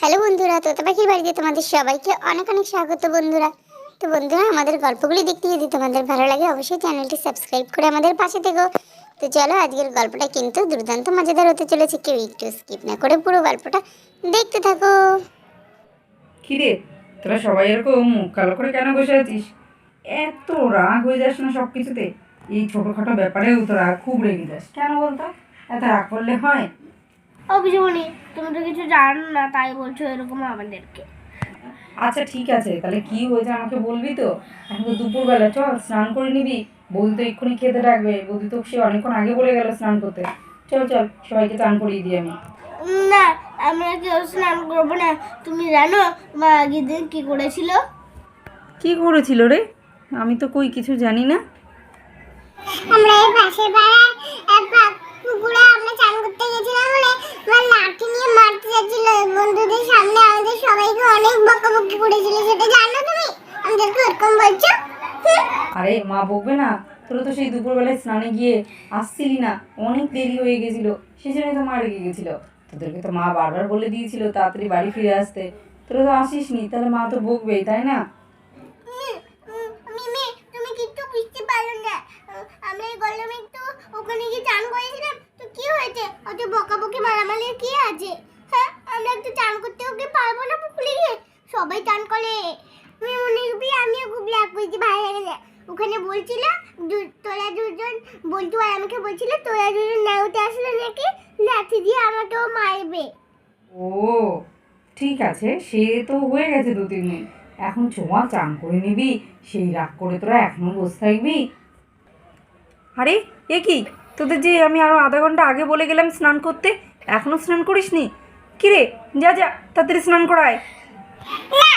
Hello বন্ধুরা, তোতা পাখির বাড়িতে তোমাদের সবাইকে অনেক অনেক স্বাগত বন্ধুরা। তো বন্ধুরা, আমাদের গল্পগুলি দেখতে যদি তোমাদের ভালো লাগে, অবশ্যই চ্যানেলটি সাবস্ক্রাইব করে আমাদের পাশে থেকো। তো চলো, আজকের গল্পটা কিন্তু দুর্দান্ত মজাদার হতে চলেছে, কেউ একটু স্কিপ না করে পুরো গল্পটা দেখতে থাকো। কিরে, তোরা সবাই এরকম কালো করে কেন বসে আছিস? এত রাগ হয়ে যাস না সব কিছুতে এই ছোটোখাটো ব্যাপারেও তো রাগ খুব রেগে যাস, কেন বলতো? এত রাগ করলে হয়? অভিযোগনি তুমি তো কিছু জানো না তাই বলছো এরকম আমাদেরকে। আচ্ছা ঠিক আছে তাহলে কি হয়েছে আমাকে বলবি তো? এখন তো দুপুরবেলা চল স্নান করে নিবি। বৌদি তো এক্ষুনি খেতে ডাকবে। বৌদি তো সে অনেকক্ষণ আগে বলে গেল স্নান করতে। চল চল সবাইকে স্নান করিয়ে দিই আমি। না আমরা কেউ স্নান করব না। তুমি জানো মা আগের দিন কি করেছিল? কি করেছিল রে? আমি তো কই কিছু জানি না। আমরা এই পাশের পাড়ার পুকুরে আমরা চান করতে গেছিলাম বলে আমার লাঠি নিয়ে মারতে যাচ্ছিল বন্ধুদের সামনে আমাদের সবাইকে অনেক বকাবকি করেছিল সেটা জানো তুমি আমাদেরকে ওরকম বলছো হুম? আরে মা বকবে না? তোরা তো সেই দুপুরবেলায় স্নানে গিয়ে আসছিলি না। অনেক দেরি হয়ে গেছিল। সেই তো মা রেগে গেছিল। তোদেরকে তো মা বারবার বলে দিয়েছিল তাড়াতাড়ি বাড়ি ফিরে আসতে। তোরা তো আসিস নি তাহলে মা তো বকবেই, তাই না? ওখানে গিয়ে চান তো কি হয়েছে? বকাবকি কি আছে? হ্যাঁ চান করতে পারব না সবাই চান করে। আমি আমিও খুব রাগ না ওখানে বলছিল দু- তোরা দুজন বলতু আর আমাকে বলছিল তোরা দুজন নাউতে আসলে নাকি লাঠি দিয়ে আমাকেও মারবে। ও ঠিক আছে সে তো হয়ে গেছে দু তিন দিন। এখন চোমা চান করে নিবি সেই রাগ করে তোরা এখনও বসে থাকবি। আরে এ কি? তোদের যে আমি আরও আধা ঘণ্টা আগে বলে গেলাম স্নান করতে এখনও স্নান করিসনি? কিরে যা যা তাড়াতাড়ি স্নান করায়। না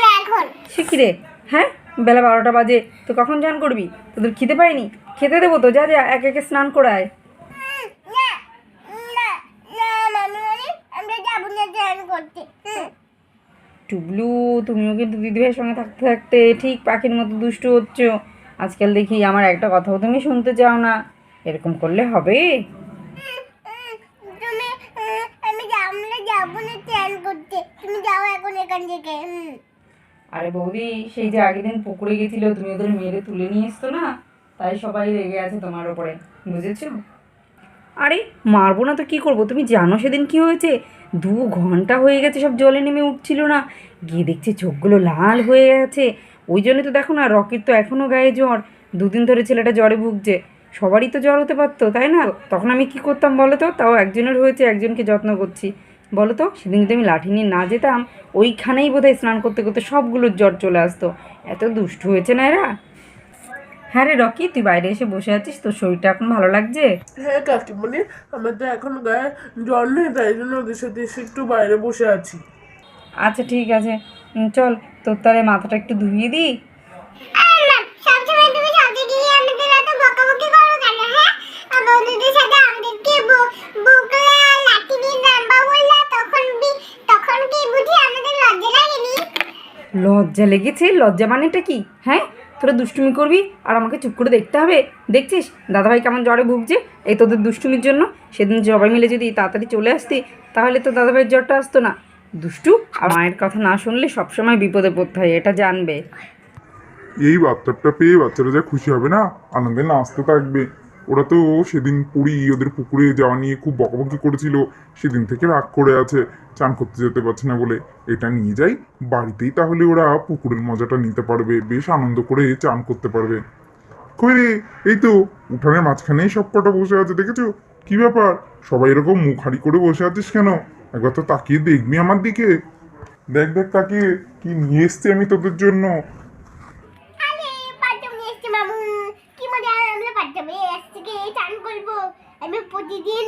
না সে কি রে হ্যাঁ? বেলা বারোটা বাজে। তো কখন চান করবি? তোদের খিদে পাইনি খেতে দেবো তো, যা যা, এক একে স্নান করায়। টুবলু, তুমিও কিন্তু দিদিভাইয়ের সঙ্গে থাকতে থাকতে ঠিক পাখির মতো দুষ্টু হচ্ছ। আজকাল দেখি আমার একটা কথাও তুমি শুনতে চাও না। এরকম করলে হবে? আমি যাব না করতে। তুমি যাও এখন এখান থেকে আরে বৌদি, সেই যে আগের দিন পুকুরে গেছিল, তুমি ওদের মেরে তুলে নিয়ে এসতো না? তাই সবাই রেগে আছে তোমার ওপরে বুঝেছ? আরে, মারবো না তো কি করব? তুমি জানো সেদিন কি হয়েছে? দু ঘণ্টা হয়ে গেছে সব জলে নেমে উঠছিল না। গিয়ে দেখছি চোখগুলো লাল হয়ে গেছে ওই জন্য তো দেখো না, রকির তো এখনও গায়ে জ্বর। দুদিন ধরে ছেলেটা জ্বরে ভুগছে। সবারই তো জ্বর হতে পারতো, তাই না? তখন আমি কি করতাম বলো তো? তাও একজনের হয়েছে, একজনকে যত্ন করছি। বলো তো সেদিন যদি আমি লাঠি নিয়ে না যেতাম ওইখানেই বোধহয় স্নান করতে করতে সবগুলোর জ্বর চলে আসতো। এত দুষ্টু হয়েছে না এরা? হ্যাঁ রে রকি তুই বাইরে এসে বসে আছিস? তোর শরীরটা এখন ভালো লাগছে? হ্যাঁ কাকিমণি আমার তো এখন গায়ে জ্বর নেই তাই জন্য ওদের সাথে এসে একটু বাইরে বসে আছি। আচ্ছা ঠিক আছে। চল তোর তাহলে মাথাটা একটু ধুইয়ে দিই। লজ্জা লেগেছে। লজ্জা মানেটা কি? হ্যাঁ? তোরা দুষ্টুমি করবি আর আমাকে চুপ করে দেখতে হবে। দেখছিস? দাদাভাই কেমন জ্বরে ভুগছে? এই তোদের দুষ্টুমির জন্য? সেদিন সবাই মিলে যদি তাড়াতাড়ি চলে আসতি, তাহলে তো দাদাভাইয়ের জ্বরটা আসতো না। দুষ্টু, আর মায়ের কথা না শুনলে সবসময় বিপদে পড়তে হয়, এটা জানবে। এই বাচ্চাটা পেয়ে বাচ্চারা যা খুশি হবে না, আনন্দে নাচতে থাকবে। ওরা তো সেদিন পুরী, ওদের পুকুরে যাওয়া নিয়ে খুব বকাবকি করেছিল। সেদিন থেকে রাগ করে আছে, চান করতে যেতে পারছে না বলে। এটা নিয়ে যাই, বাড়িতেই তাহলে ওরা পুকুরের মজাটা নিতে পারবে, বেশ আনন্দ করে চান করতে পারবে। কই রে, এই তো উঠানের মাঝখানেই সব কটা বসে আছে, দেখেছ? কি ব্যাপার? সবাই এরকম মুখ হাড়ি করে বসে আছিস কেন? একবার তো তাকিয়ে দেখবি আমার দিকে। দেখ দেখ, তাকিয়ে, কি নিয়ে এসছি আমি তোদের জন্য আরে পাঠ্যম নিয়ে এসছি মামু কি মজা আমরা পাঠ্যমে আজ থেকে চান করব আমি প্রতিদিন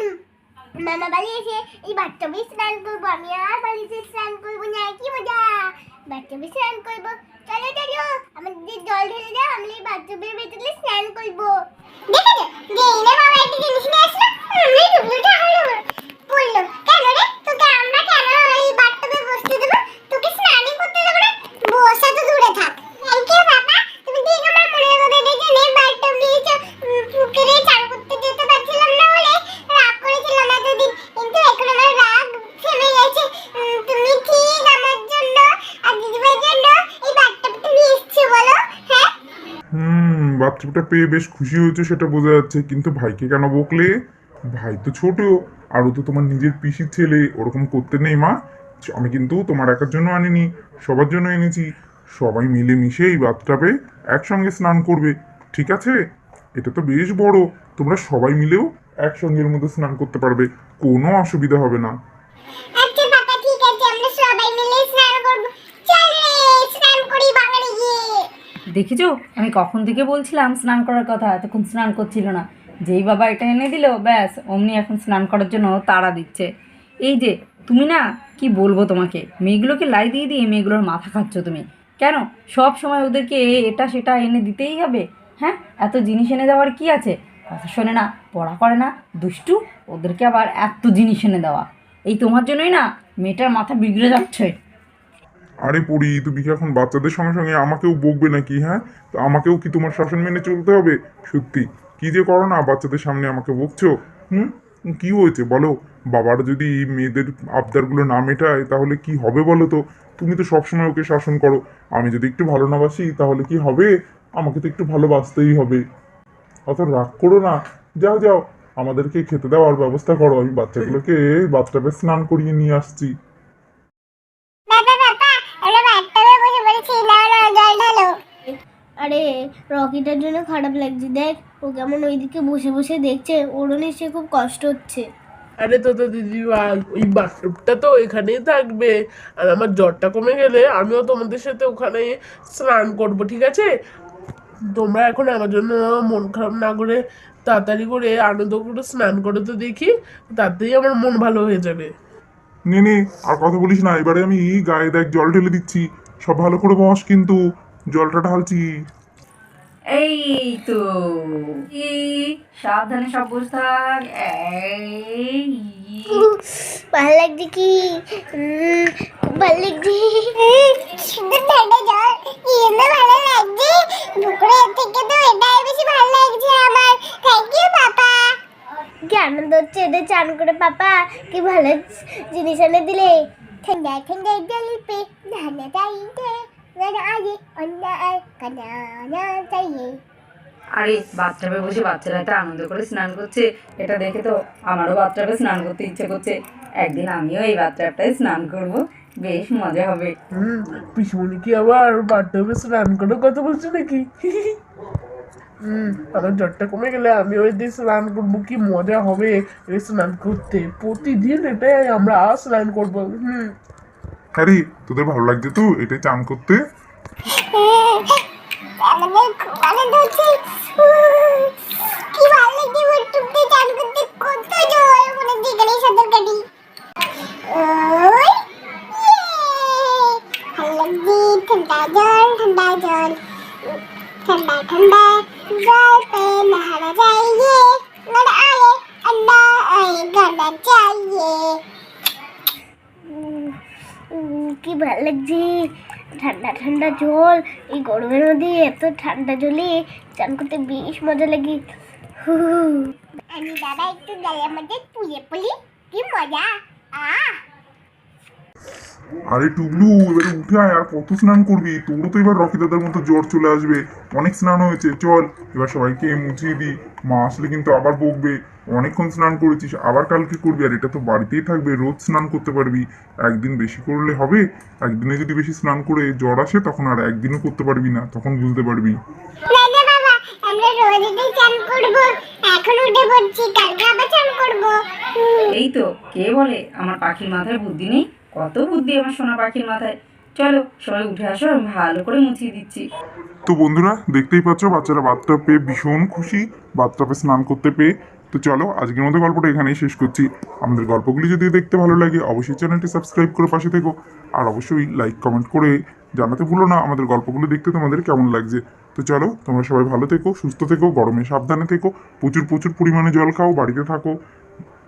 মামা বাড়ি এসে এই বাথটবে স্নান করব আমি আর বাড়িতে স্নান করব না কি মজা বাথটবে স্নান করব চলো চলো আমাদের জল ঢেলে দাও আমরা এই বাথটবের ভেতরে স্নান করব দেখেছ যে এনে বাবা একটা জিনিস নিয়ে আসলো আমি টুকলুটা হারালো বলল কেন রে তোকে আমরা কেন এই বাথটবে বসতে দেবো তোকে স্নানই করতে দেবো না বসা তো দূরে থাক থ্যাংক ইউ বাবা তুমি ঠিক আমার মনের কথা দেখে নে বাথটব নিয়েছো উম, পুকুরে চান করতে যেতে পারছিলাম না বলে রাগ করেছিলাম এতদিন কিন্তু এখন আমার রাগ থেমে গেছে বাথটবটা পেয়ে বেশ খুশি হয়েছে, সেটা বোঝা যাচ্ছে। কিন্তু ভাইকে কেন বকলে? ভাই তো ছোট আর তো তোমার নিজের পিসির ছেলে, ওরকম করতে নেই মা। আমি কিন্তু তোমার একার জন্য আনিনি, সবার জন্য এনেছি। সবাই মিলে মিশে এই বাথটাবে একসঙ্গে স্নান করবে, ঠিক আছে? এটা তো বেশ বড়, তোমরা সবাই মিলেও একসঙ্গের মধ্যে স্নান করতে পারবে, কোনো অসুবিধা হবে না আচ্ছা পাপা ঠিক আছে আমরা সবাই মিলে স্নান করব চল রে স্নান করি বাগানে গিয়ে দেখেছ? আমি কখন থেকে বলছিলাম স্নান করার কথা? এতক্ষণ স্নান করছিল না। যেই বাবা এটা এনে দিল, ব্যাস, অমনি এখন স্নান করার জন্য তাড়া দিচ্ছে। এই যে, তুমি না, কি বলব তোমাকে? মেয়েগুলোকে লাই দিয়ে দিয়ে মেয়েগুলোর মাথা খাচ্ছ তুমি। কেন? সব সময় ওদেরকে এটা, সেটা এনে দিতেই হবে। হ্যাঁ? এত জিনিস এনে দেওয়ার কি আছে? কথা শোনে না, পড়া করে না। দুষ্টু, ওদেরকে আবার এত জিনিস এনে দেওয়া। এই তোমার জন্যই না মেয়েটার মাথা বিগড়ে যাচ্ছে। আরে পড়ি তুমি কি এখন বাচ্চাদের সঙ্গে সঙ্গে আমাকেও বকবে নাকি হ্যাঁ? তো আমাকেও কি তোমার শাসন মেনে চলতে হবে? সত্যি। কি যে করো না, বাচ্চাদের সামনে আমাকে বকছো? হুম? কি হয়েছে বলো? বাবার যদি মেয়েদের আবদারগুলো না মেটায়, তাহলে কি হবে বলো তো? তুমি তো সবসময় ওকে শাসন করো। আমি যদি একটু ভালো না বাসি, তাহলে কি হবে? আমাকে তো একটু ভালোবাসতেই হবে। অত রাগ করো না। যাও যাও। আমাদেরকে খেতে দেওয়ার ব্যবস্থা করো। আমি বাচ্চাগুলোকে বাথটাবে স্নান করিয়ে নিয়ে আসছি বাবা বাবা আমরা বাথটবে বসে পড়েছি না না জল ঢালো আরে রকিটার জন্য খারাপ লাগছে। দেখ ও কেমন ওইদিকে বসে বসে দেখছে। ওরও নিশ্চয়ই খুব কষ্ট হচ্ছে। আরে তো তো দিদিভাই ওই বাথরুমটা তো এখানেই থাকবে। আর আমার জ্বরটা কমে গেলে আমিও তোমাদের সাথে ওখানে স্নান করব ঠিক আছে? তোমরা এখন আমার জন্য মন খারাপ না করে তাড়াতাড়ি করে আনন্দ করে স্নান করে তো দেখি। তাতেই আমার মন ভালো হয়ে যাবে। নে নে আর কথা বলিস না। এবারে আমি গায়ে দেখ জল ঢেলে দিচ্ছি। সব ভালো করে বস কিন্তু। জলটা ঢালছি। এই তো সাবধানে সব বসে থাক। এই। ভালো লাগছে কি? ভালো লাগছে সুন্দর ঠান্ডা জল ভালো লাগছে। পুকুরের থেকে তো এটাই বেশি ভালো লাগছে আমার থ্যাংক ইউ পাপা কি আনন্দ হচ্ছে এদের চান করে পাপা? কি ভালো জিনিস এনে দিলে। ঠান্ডা ঠান্ডা জল পে ধানা আর বাথটাবে বসে বাচ্চারা একটা আনন্দ করে স্নান করছে। এটা দেখে তো আমারও বাথটাবে স্নান করতে ইচ্ছে করছে। একদিন আমিও এই বাথটাবটায় স্নান করব। বেশ মজা হবে। হুম পিসমণি কি আবার বাথটবে স্নান করে কথা বলছো নাকি? হুম আমার জ্বরটা কমে গেলে আমি ওই দিয়ে স্নান করব কি মজা হবে স্নান করতে। প্রতিদিন এটাই আমরা স্নান করব। হুম। আরে তোদের ভালো লাগছে তো এটাই চান করতে আমাদের খুব আনন্দ হচ্ছে উহ, কি ভালো লাগছে ইউটিউবে চান করতে কত জল মনে যেখানে সাঁতার কাটি ওই ইয়ে, ভালো লাগছে ঠান্ডা জল ঠান্ডা জল ঠান্ডা ঠান্ডা জল पे नहाना चाहिए और आए अंडा आए गाना चाहिए উম, উম, কি ভালো লাগছে? ঠান্ডা ঠান্ডা জল, এই গরমের মধ্যে এত ঠান্ডা জলে চান করতে বেশ মজা লাগে। আমি দাদা, একটু গালের মধ্যে পুজো পুলি, কি মজা? আহ! আরে টুবলু এবারে উঠে আয় আর কত স্নান করবি? তোরও তো এবার রকি দাদার মতো জ্বর চলে আসবে। অনেক স্নান হয়েছে চল। এবার সবাইকে মুছিয়ে দিই। মা আসলে কিন্তু আবার বকবে। অনেকক্ষণ স্নান করেছিস আবার কালকে করবি? আর এটা তো বাড়িতেই থাকবে রোজ স্নান করতে পারবি। একদিন বেশি করলে হবে একদিনে যদি বেশি স্নান করে জ্বর আসে তখন আর একদিনও করতে পারবি না তখন বুঝতে পারবি। না না বাবা আমরা রোজ এটাই চান করব এখন উঠে পড়ছি কালকে আবার চান করব। হুম। এই তো কে বলে? আমার পাখির মাথায় বুদ্ধি নেই। কত বুদ্ধি আমার সোনা পাখির মাথায়। চলো সবাই উঠে আসো, আমি ভালো করে মুছিয়ে দিচ্ছি। তো বন্ধুরা, দেখতেই পাচ্ছ, বাচ্চারা বাথটাব পেয়ে ভীষণ খুশি, বাথটাবে স্নান করতে পেয়ে। তো চলো, আজকের মতো গল্পটা এখানেই শেষ করছি। আমাদের গল্পগুলি যদি দেখতে ভালো লাগে, অবশ্যই চ্যানেলটি সাবস্ক্রাইব করে পাশে থেকো। আর অবশ্যই লাইক, কমেন্ট করে জানাতে ভুলো না, আমাদের গল্পগুলো দেখতে তোমাদের কেমন লাগছে। তো চলো, তোমরা সবাই ভালো থেকো, সুস্থ থেকো, গরমে সাবধানে থেকো, প্রচুর প্রচুর পরিমাণে জল খাও, বাড়িতে থাকো।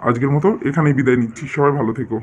আজকের মতো এখানেই বিদায় নিচ্ছি, সবাই ভালো থেকো।